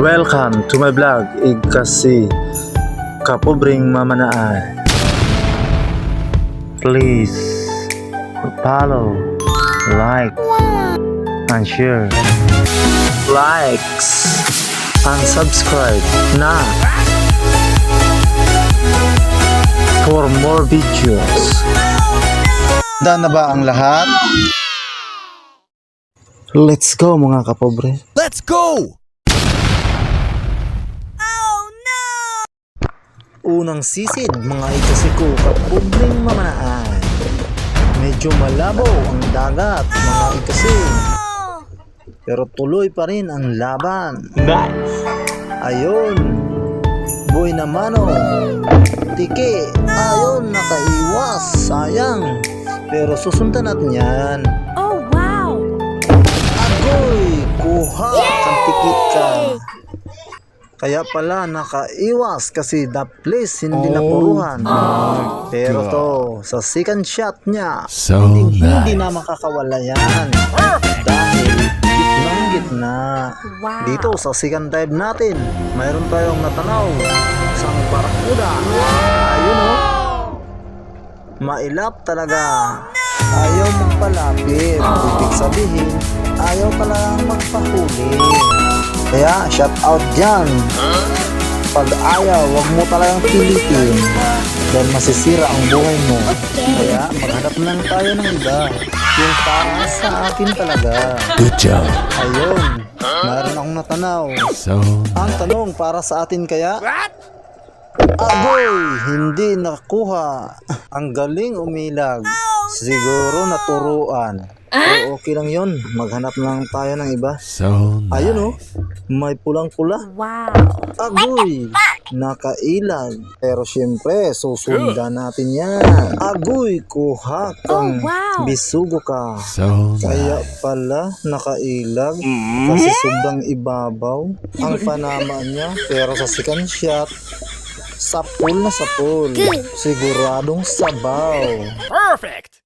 Welcome to my vlog, Igkasi Kapobring Mamanaan. Please follow, like, and share. Likes and subscribe na for more videos. Handa na ba ang lahat? Let's go mga kapobre. Let's go! Unang sisid mga ikasiko kapubling mamanaan. Medyo malabo ang dagat mga ikasi. Pero tuloy pa rin ang laban. Nice! Ayun. Boy naman oh. Tiki. Ayun, nakaiwas. Sayang. Pero susundan natin yan. Oh, wow! Agoy! Kuha ang tikit ka. Kaya pala nakaiwas kasi the place hindi napuruhan. Pero to, sa second shot niya, So hindi, hindi nice. na makakawala yan. Dahil gitnang gitna. Wow. Dito sa second dive natin, mayroon tayong natanaw. Isang barakuda. Ayun oh. Mailap talaga. Ayaw magpalapit. Ibig sabihin, ayaw talagang magpahuli. Kaya, shout out dyan. Pag ayaw, wag mo talagang pilitin. Dahil masisira ang buhay mo. Kaya, maghanap na lang tayo ng iba. Yung para sa akin talaga. Good job. Ayun, mayroon akong natanaw. So Ang tanong para sa atin kaya? Aboy, hindi nakuha. Ang galing umilag. Siguro naturuan. Pero okay lang yon. Maghanap lang tayo ng iba. so nice. Ayun oh, may pulang-pula. Wow! Agoy, nakailag. Pero syempre, susundan natin yan. Agoy, kuha kang Oh, wow. bisugo ka. So Kaya nice. pala nakailag kasi sobrang ibabaw ang panama niya pero sa second shot sapul na sapul siguradong sabaw Perfect!